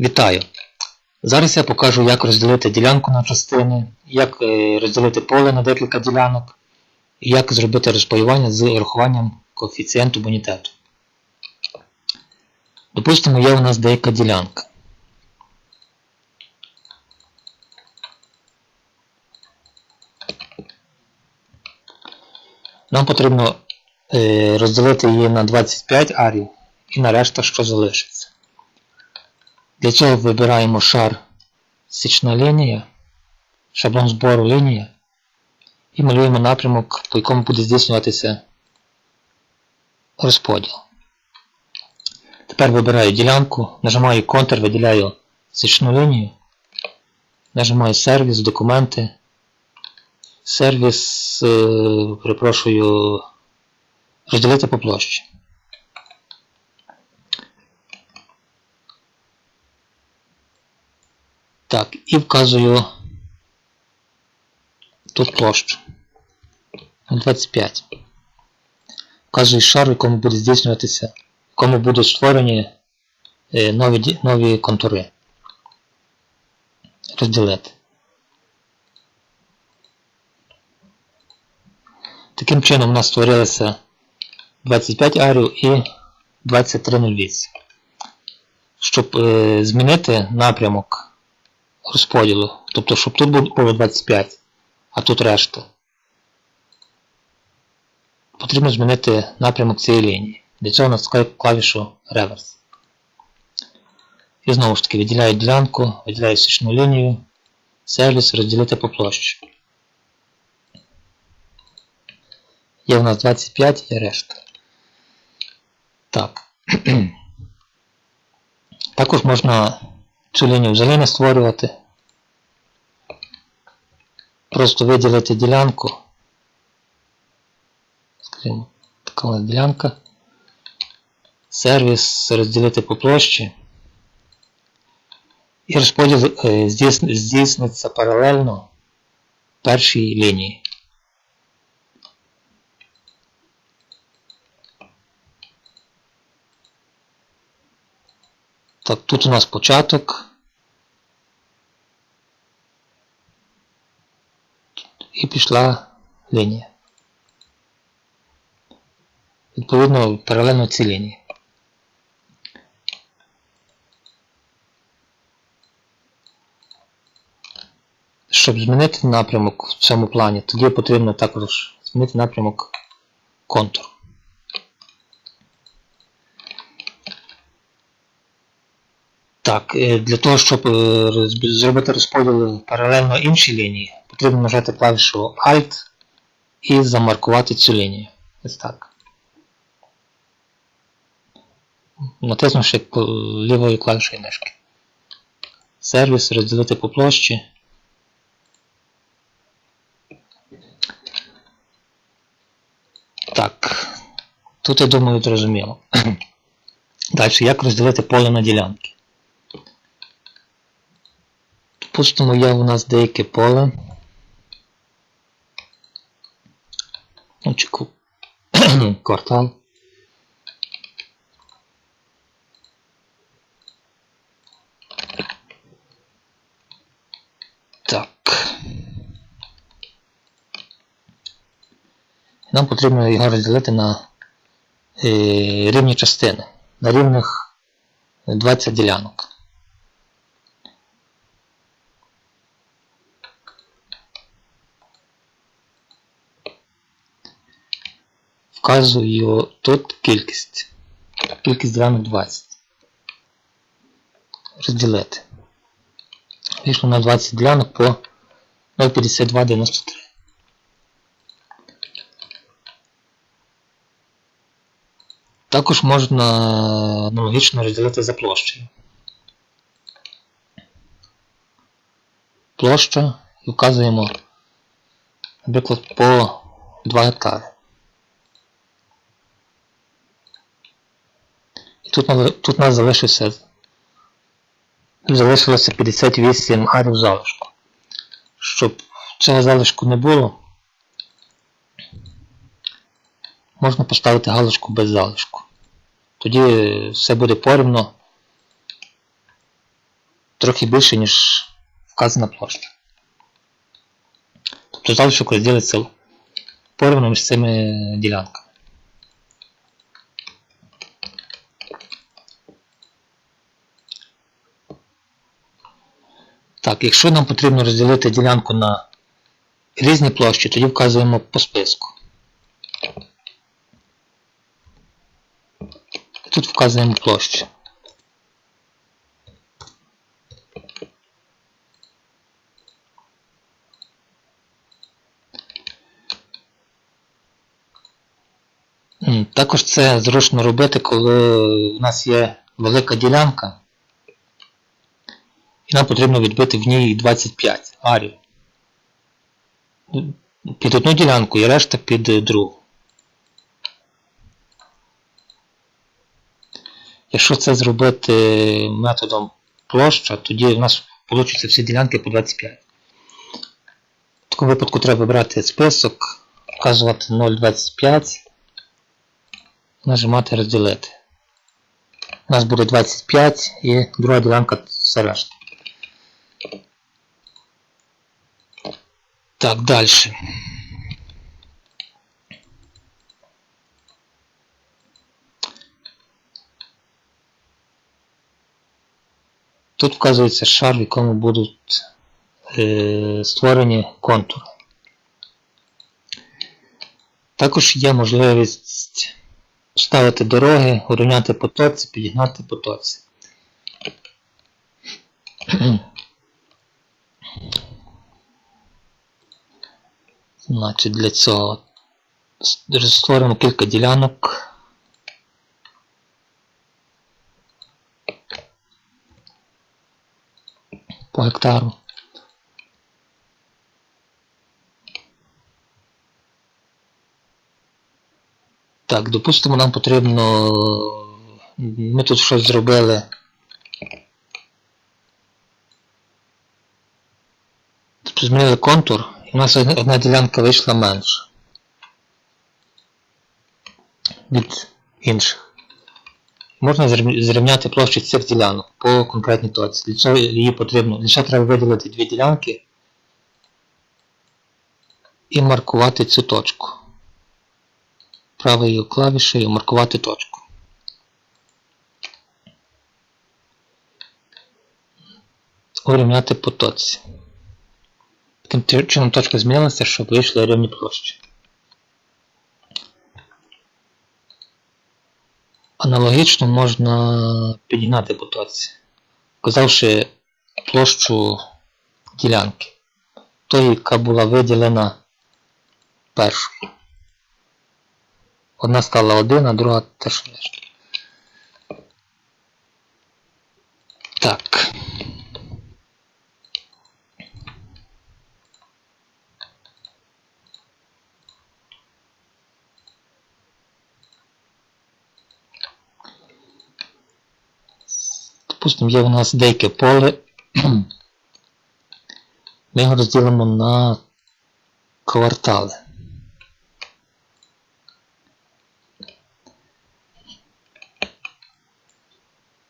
Вітаю! Зараз я покажу, як розділити ділянку на частини, як е, розділити поле на декілька ділянок, і як зробити розпаювання з урахуванням коефіцієнту бонітету. Допустимо, є у нас деяка ділянка. Нам потрібно е, розділити її на 25 арів і на решта, що залишиться. Для цього вибираємо шар січна лінія, шаблон збору лінія і малюємо напрямок, по якому буде здійснюватися розподіл. Тепер вибираю ділянку, нажимаю контур, виділяю січну лінію, нажимаю сервіс, документи, сервіс, е, перепрошую, розділити по площі. Так, і вказую тут площу. 25. Вказую шар, в якому буде здійснюватися, в якому будуть створені е, нові, нові контури. Розділити. Таким чином у нас створилося 25 арів і 2308. Щоб е, змінити напрямок розподілу. Тобто, щоб тут було 25, а тут решта. Потрібно змінити напрямок цієї лінії. Для цього натискаю клавішу реверс. І знову ж таки виділяю ділянку, виділяю січну лінію, сервіс, розділити по площі. Є в нас 25 і решта. Так. Також можна цю лінію взагалі не створювати. Просто виділити ділянку. Скажімо, така ділянка. Сервіс розділити по площі. І розподіл е, здійс- здійсниться паралельно першій лінії. Так, тут у нас початок. І пішла лінія. Відповідно, паралельно цій лінії. Щоб змінити напрямок в цьому плані, тоді потрібно також змінити напрямок контуру. Так, е, для того, щоб е, зробити розподіл паралельно іншій лінії, потрібно нажати клавішу Alt і замаркувати цю лінію. Ось так. Натиснувши лівою клавішою мишки. Сервіс розділити по площі. Так. Тут я думаю зрозуміло. Далі, як розділити поле на ділянки? Допустимо, є у нас деяке поле. Ну, квартал. Так. Нам потрібно його розділити на е, рівні частини. На рівних 20 ділянок. Вказую тут кількість. Кількість ділянок 20. Розділити. Вийшло на 20 ділянок по 0,5293. Також можна аналогічно розділити за площею. Площа і вказуємо, наприклад, по 2 гектари. І тут, тут у нас залишився, залишилося 58 арів залишку. Щоб цього залишку не було, можна поставити галочку без залишку. Тоді все буде порівно трохи більше, ніж вказана площа. Тобто залишок розділиться порівняно між цими ділянками. Так, якщо нам потрібно розділити ділянку на різні площі, тоді вказуємо по списку. Тут вказуємо площу. Також це зручно робити, коли у нас є велика ділянка, і нам потрібно відбити в ній 25 арів. Під одну ділянку і решта під другу. Якщо це зробити методом площа, тоді у нас вийде всі ділянки по 25. В такому випадку треба вибрати список, вказувати 0,25, нажимати розділити. У нас буде 25 і друга ділянка все решта. Так, далі. Тут вказується шар, в якому будуть е, створені контури. Також є можливість ставити дороги, урівняти потоці, підігнати потоці. Значить, для цього створимо кілька ділянок. По гектару. Так, допустимо, нам потрібно. Ми тут щось зробили. Тобто змінили контур, у нас одна ділянка вийшла менша від інших. Можна зрівняти площі цих ділянок по конкретній точці. Цього її потрібно. Цього треба виділити дві ділянки і маркувати цю точку. Правою клавішею маркувати точку. Урівняти потоці. Таким чином точка змінилася, щоб вийшли рівні площі. Аналогічно можна підігнати потоці, вказавши площу ділянки, тої, яка була виділена першою. Одна стала 1, а друга теж. Так. Допустимо, є у нас деяке поле. Ми його розділимо на квартали.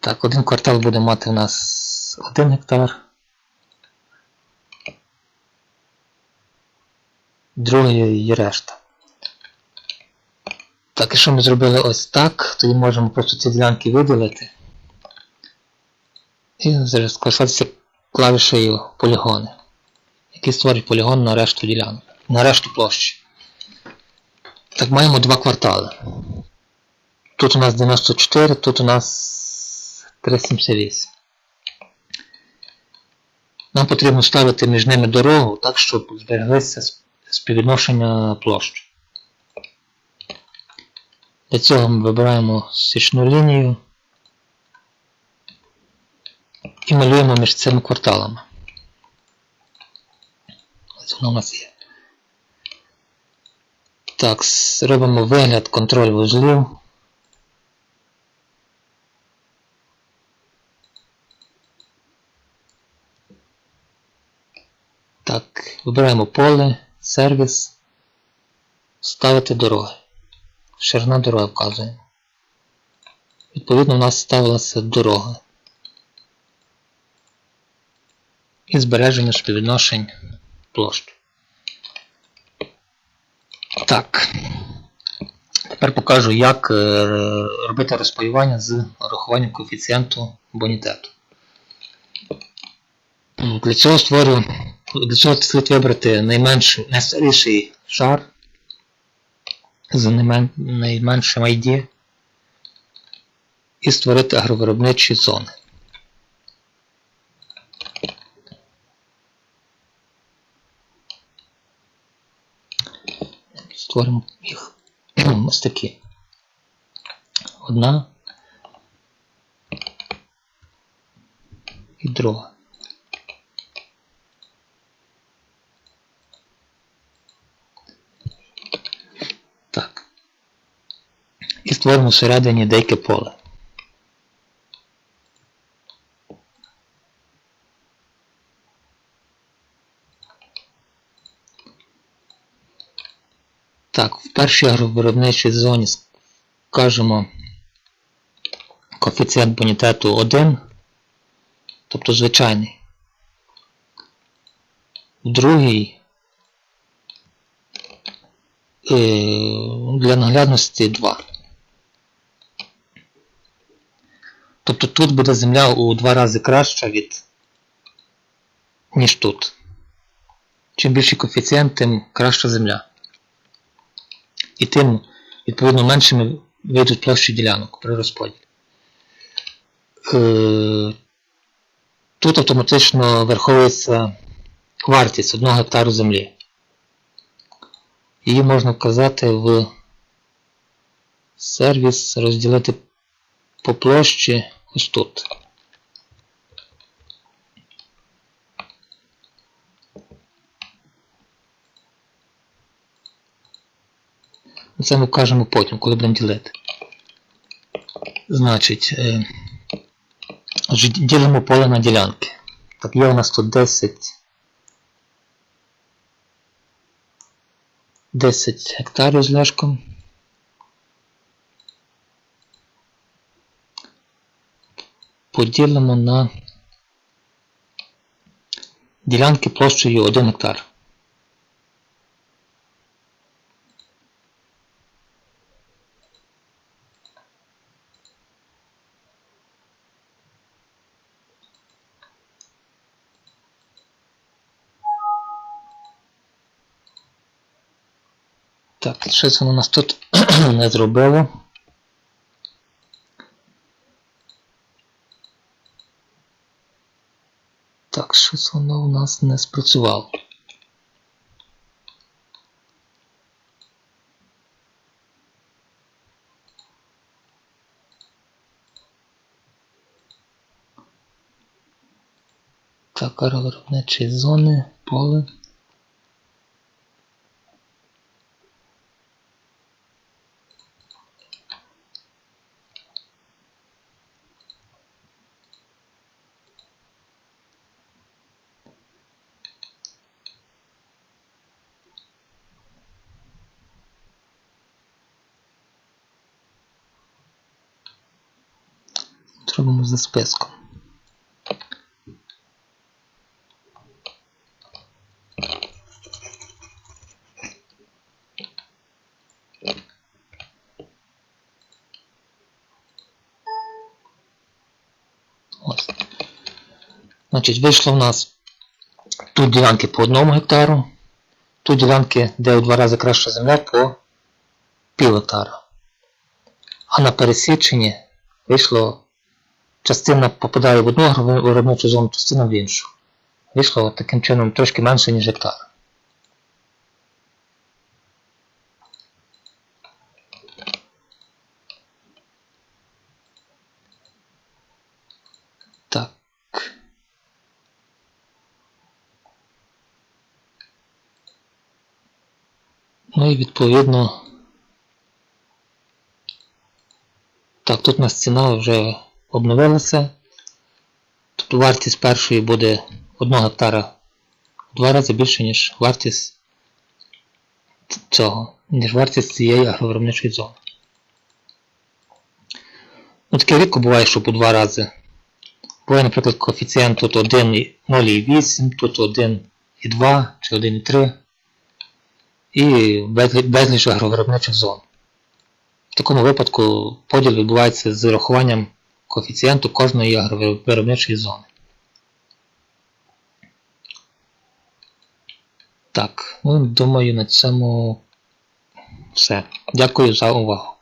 Так, один квартал буде мати у нас 1 гектар. Другий і решта. Так, якщо ми зробили ось так, тоді можемо просто ці ділянки виділити. І скористатися клавішею полігони, які створюють полігон на решту ділянок, на решту площі. Так, маємо два квартали. Тут у нас 94, тут у нас 378. Нам потрібно ставити між ними дорогу так, щоб збереглися співвідношення площ. Для цього ми вибираємо січну лінію і малюємо між цими кварталами. Ось воно у нас є. Так, робимо вигляд контроль вузлів. Так, вибираємо поле, сервіс, ставити дороги. Ширина дороги вказуємо. Відповідно, у нас ставилася дорога. І збереження співвідношень площ. Так. Тепер покажу, як е, робити розпаювання з урахуванням коефіцієнту бонітету. Для цього створю, для цього слід вибрати найменший, найстаріший шар з найменшим ID і створити агровиробничі зони. Створимо їх ось такі. Одна і друга. Так. І створимо всередині деяке поле. Так, в першій агровиробничій зоні скажемо коефіцієнт бонітету 1, тобто звичайний. В другій е, для наглядності 2. Тобто тут буде земля у два рази краща від, ніж тут. Чим більший коефіцієнт, тим краща земля. І тим, відповідно, меншими вийдуть площі ділянок при розподілі. Е, Тут автоматично враховується вартість 1 гектару землі. Її можна вказати в сервіс, розділити по площі ось тут. Це ми вкажемо потім, коли будемо ділити. Значить, е, ділимо поле на ділянки. Так, є у нас тут 10. 10 гектарів з ляшком. Поділимо на ділянки площею 1 гектар. Так, щось воно нас тут не зробило. Так, щось воно у нас не спрацювало. Так, аеровиробничі зони, поле. Зробимо за списком. Значить, вийшло в нас тут ділянки по одному гектару, тут ділянки, де у два рази краща земля, по пів гектара. А на пересіченні вийшло частина попадає в одну виробничу зону, частина в іншу. Вийшло таким чином трошки менше, ніж гектар. Ну і відповідно. Так, тут у нас ціна вже обновилася. Тобто вартість першої буде 1 гектара в два рази більше, ніж вартість цього, ніж вартість цієї агровиробничої зони. Ну, таке рідко буває, щоб у два рази Буває, наприклад, коефіцієнт тут 1, і 0,8, тут 1,2 чи 1,3 і безліч агровиробничих зон. В такому випадку поділ відбувається з урахуванням коефіцієнту кожної агровиробничої зони. Так, ну думаю на цьому все. Дякую за увагу.